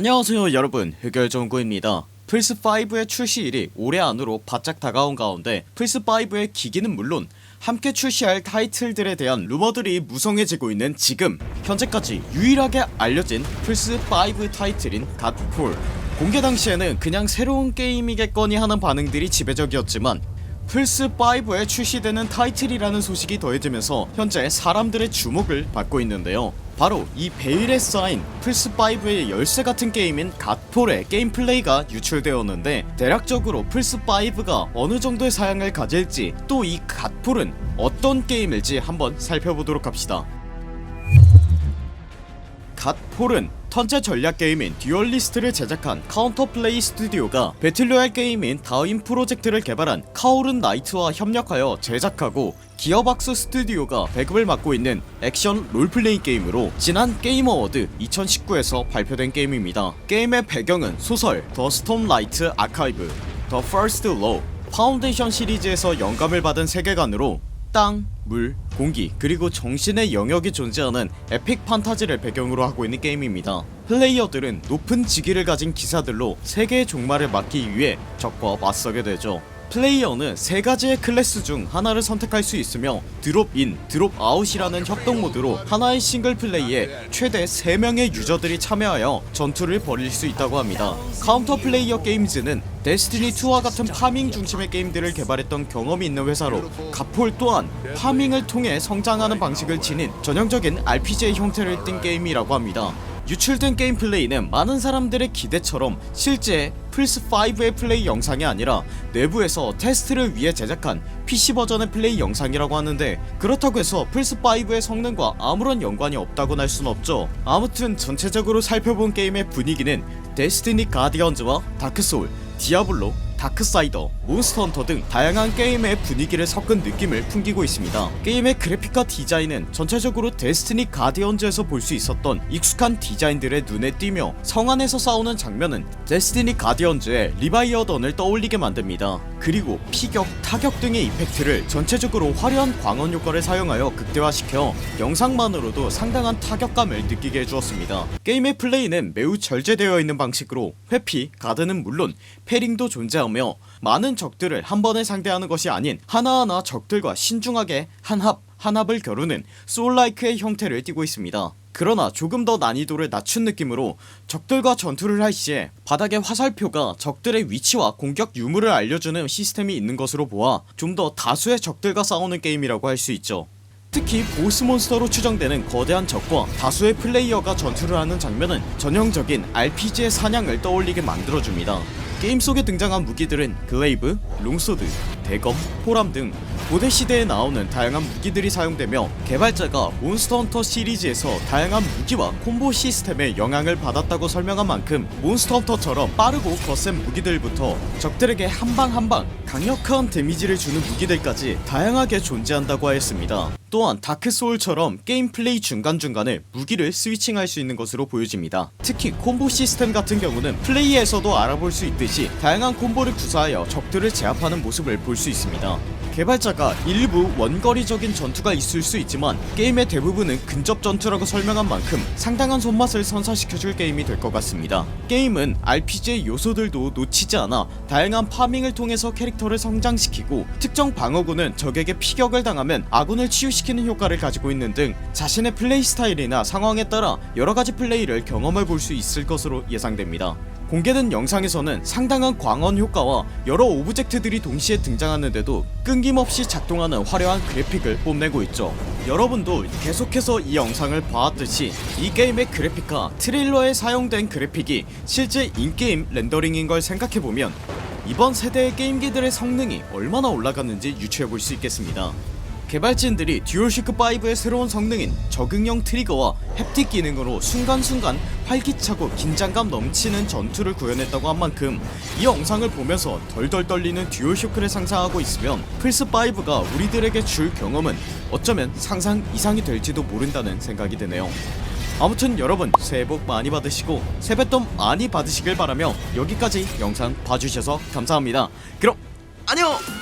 안녕하세요 여러분. 흑열정구입니다. 플스5의 출시일이 올해 안으로 바짝 다가온 가운데 플스5의 기기는 물론 함께 출시할 타이틀들에 대한 루머들이 무성해지고 있는 지금 현재까지 유일하게 알려진 플스5 타이틀인 갓폴. 공개 당시에는 그냥 새로운 게임이겠거니 하는 반응들이 지배적이었지만 플스5에 출시되는 타이틀이라는 소식이 더해지면서 현재 사람들의 주목을 받고 있는데요 바로 이 베일에 쌓인 플스5의 열쇠 같은 게임인 갓폴의 게임 플레이가 유출되었는데 대략적으로 플스5가 어느 정도의 사양을 가질지 또 이 갓폴은 어떤 게임일지 한번 살펴보도록 합시다. 갓폴은 턴제 전략 게임인 듀얼리스트를 제작한 카운터 플레이 스튜디오가 배틀로얄 게임인 다윈 프로젝트를 개발한 카오른 나이트와 협력하여 제작하고 기어박스 스튜디오가 배급을 맡고 있는 액션 롤플레이 게임으로 지난 게임 어워드 2019에서 발표된 게임입니다. 게임의 배경은 소설 더 스톰 라이트 아카이브, 더 퍼스트 로, 파운데이션 시리즈에서 영감을 받은 세계관으로 땅, 물, 공기, 그리고 정신의 영역이 존재하는 에픽 판타지를 배경으로 하고 있는 게임입니다. 플레이어들은 높은 직위를 가진 기사들로 세계의 종말을 막기 위해 적과 맞서게 되죠. 플레이어는 세 가지의 클래스 중 하나를 선택할 수 있으며 드롭인, 드롭아웃이라는 협동 모드로 하나의 싱글 플레이에 최대 3명의 유저들이 참여하여 전투를 벌일 수 있다고 합니다. 카운터 플레이어 게임즈는 데스티니2와 같은 파밍 중심의 게임들을 개발했던 경험이 있는 회사로 가폴 또한 파밍을 통해 성장하는 방식을 지닌 전형적인 RPG의 형태를 띈 게임이라고 합니다. 유출된 게임 플레이는 많은 사람들의 기대처럼 실제 플스5의 플레이 영상이 아니라 내부에서 테스트를 위해 제작한 PC 버전의 플레이 영상이라고 하는데 그렇다고 해서 플스5의 성능과 아무런 연관이 없다고는 할 순 없죠. 아무튼 전체적으로 살펴본 게임의 분위기는 데스티니 가디언즈와 다크소울, 디아블로, 다크사이더, 몬스터헌터 등 다양한 게임의 분위기를 섞은 느낌을 풍기고 있습니다. 게임의 그래픽과 디자인은 전체적으로 데스티니 가디언즈에서 볼 수 있었던 익숙한 디자인들의 눈에 띄며 성 안에서 싸우는 장면은 데스티니 가디언즈의 리바이어던을 떠올리게 만듭니다. 그리고 피격, 타격 등의 이펙트를 전체적으로 화려한 광원 효과를 사용하여 극대화시켜 영상만으로도 상당한 타격감을 느끼게 해주었습니다. 게임의 플레이는 매우 절제되어 있는 방식으로 회피, 가드는 물론 패링도 존재하며 많은 적들을 한 번에 상대하는 것이 아닌 하나하나 적들과 신중하게 한합 한합을 겨루는 소울라이크의 형태를 띠고 있습니다. 그러나 조금 더 난이도를 낮춘 느낌으로 적들과 전투를 할 시에 바닥의 화살표가 적들의 위치와 공격 유무를 알려주는 시스템이 있는 것으로 보아 좀 더 다수의 적들과 싸우는 게임이라고 할 수 있죠. 특히 보스 몬스터로 추정되는 거대한 적과 다수의 플레이어가 전투를 하는 장면은 전형적인 RPG의 사냥을 떠올리게 만들어줍니다. 게임 속에 등장한 무기들은 글레이브, 롱소드, 대검, 포람 등 고대 시대에 나오는 다양한 무기들이 사용되며 개발자가 몬스터 헌터 시리즈에서 다양한 무기와 콤보 시스템에 영향을 받았다고 설명한 만큼 몬스터 헌터처럼 빠르고 거센 무기들부터 적들에게 한방 한방 강력한 데미지를 주는 무기들까지 다양하게 존재한다고 하였습니다. 또한 다크소울처럼 게임 플레이 중간중간에 무기를 스위칭할 수 있는 것으로 보여집니다. 특히 콤보 시스템 같은 경우는 플레이에서도 알아볼 수 있듯이 다양한 콤보를 구사하여 적들을 제압하는 모습을 볼 수 있습니다. 개발자가 일부 원거리적인 전투가 있을 수 있지만 게임의 대부분은 근접 전투라고 설명한 만큼 상당한 손맛을 선사시켜줄 게임이 될 것 같습니다. 게임은 RPG의 요소들도 놓치지 않아 다양한 파밍을 통해서 캐릭터를 성장시키고 특정 방어구는 적에게 피격을 당하면 아군을 치유시 키는 효과를 가지고 있는 등 자신의 플레이 스타일이나 상황에 따라 여러가지 플레이를 경험해 볼 수 있을 것으로 예상됩니다. 공개된 영상에서는 상당한 광원 효과와 여러 오브젝트들이 동시에 등장하는데도 끊김없이 작동하는 화려한 그래픽을 뽐내고 있죠. 여러분도 계속해서 이 영상을 봐왔듯이 이 게임의 그래픽과 트레일러에 사용된 그래픽이 실제 인게임 렌더링인 걸 생각해보면 이번 세대의 게임기들의 성능이 얼마나 올라갔는지 유추해볼 수 있겠습니다. 개발진들이 듀얼쇼크 5의 새로운 성능인 적응형 트리거와 햅틱 기능으로 순간순간 활기차고 긴장감 넘치는 전투를 구현했다고 한 만큼 이 영상을 보면서 덜덜 떨리는 듀얼쇼크를 상상하고 있으면 플스5가 우리들에게 줄 경험은 어쩌면 상상 이상이 될지도 모른다는 생각이 드네요. 아무튼 여러분 새해 복 많이 받으시고 세뱃돈 많이 받으시길 바라며 여기까지 영상 봐주셔서 감사합니다. 그럼 안녕!